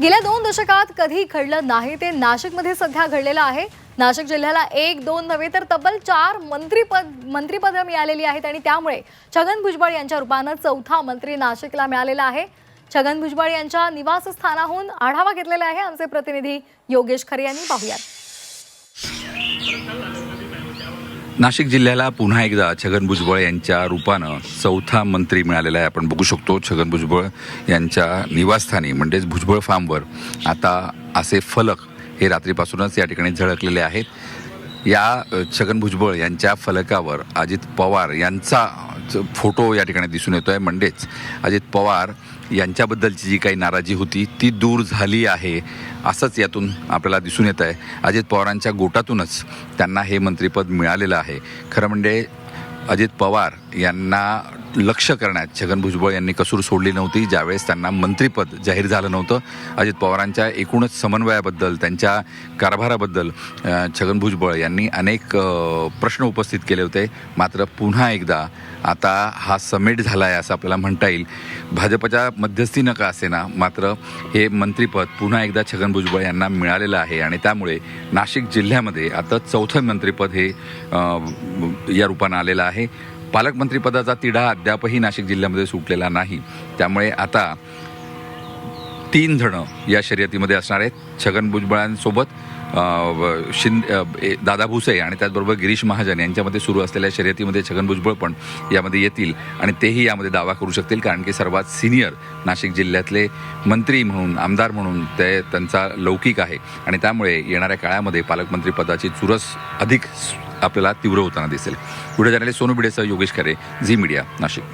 गेल्या दोन दशकात कधी घडलं नाही. ते नाशिकमध्ये सध्या घडलेलं आहे. नाशिक जिल्ह्याला एक दोन नव्हे तर तब्बल चार मंत्रीपद मंत्रीपदं मिळालेली आहेत आणि त्यामुळे छगन भुजबळ यांच्या रूपानं चौथा मंत्री नाशिकला मिळालेला आहे. छगन भुजबळ यांच्या निवासस्थानाहून आढावा घेतलेला आहे आमचे प्रतिनिधी योगेश खरे यांनी. पाहूयात. नाशिक जिल्ह्याला पुन्हा एकदा छगन भुजबळ यांच्या रूपानं चौथा मंत्री मिळालेला आहे. आपण बघू शकतो छगन भुजबळ यांच्या निवासस्थानी म्हणजेच भुजबळ फार्मवर आता असे फलक हे रात्रीपासूनच या ठिकाणी झळकलेले आहेत. या छगन भुजबळ यांच्या फलकावर अजित पवार यांचा फोटो या ठिकाणी दिसून येतो आहे म्हणजेच अजित पवार यांच्याबद्दलची जी काही नाराजी होती ती दूर झाली आहे असंच यातून आपल्याला दिसून येत आहे अजित पवारांच्या गोटातूनच त्यांना हे मंत्रिपद मिळालेलं आहे. खरं म्हणजे अजित पवार यांना लक्ष करण्यात. छगन भुजबळ यांनी कसूर सोडली नव्हती. ज्यावेळेस त्यांना मंत्रिपद जाहीर झालं नव्हतं अजित पवारांच्या एकूणच समन्वयाबद्दल त्यांच्या कारभाराबद्दल छगन भुजबळ यांनी अनेक प्रश्न उपस्थित केले होते. मात्र पुन्हा एकदा आता हा समेट झाला आहे असं आपल्याला म्हणता येईल. भाजपच्या मध्यस्थीनं का असेना मात्र हे मंत्रिपद पुन्हा एकदा छगन भुजबळ यांना मिळालेलं आहे आणि त्यामुळे नाशिक जिल्ह्यामध्ये आता चौथं मंत्रिपद हे या रूपानं आलेलं आहे. पालकमंत्रीपदाचा तिढा अद्यापही नाशिक जिल्ह्यामध्ये सुटलेला नाही. त्यामुळे आता तीन जण या शर्यतीमध्ये असणार आहेत. छगन भुजबळांसोबत शिंदे व- शिंद ए- दादा भुसे आणि त्याचबरोबर गिरीश महाजन यांच्यामध्ये सुरू असलेल्या शर्यतीमध्ये छगन भुजबळ पण यामध्ये येतील आणि तेही यामध्ये दावा करू शकतील कारण की सर्वात सिनियर नाशिक जिल्ह्यातले मंत्री म्हणून आमदार म्हणून ते त्यांचा लौकिक आहे. आणि त्यामुळे येणाऱ्या काळामध्ये पालकमंत्रीपदाची चुरस अधिक आपल्याला तीव्र होताना दिसेल. व्हिडिओ जर्नलिस्ट सोनू बिडेसह योगेश खरे झी मीडिया नाशिक.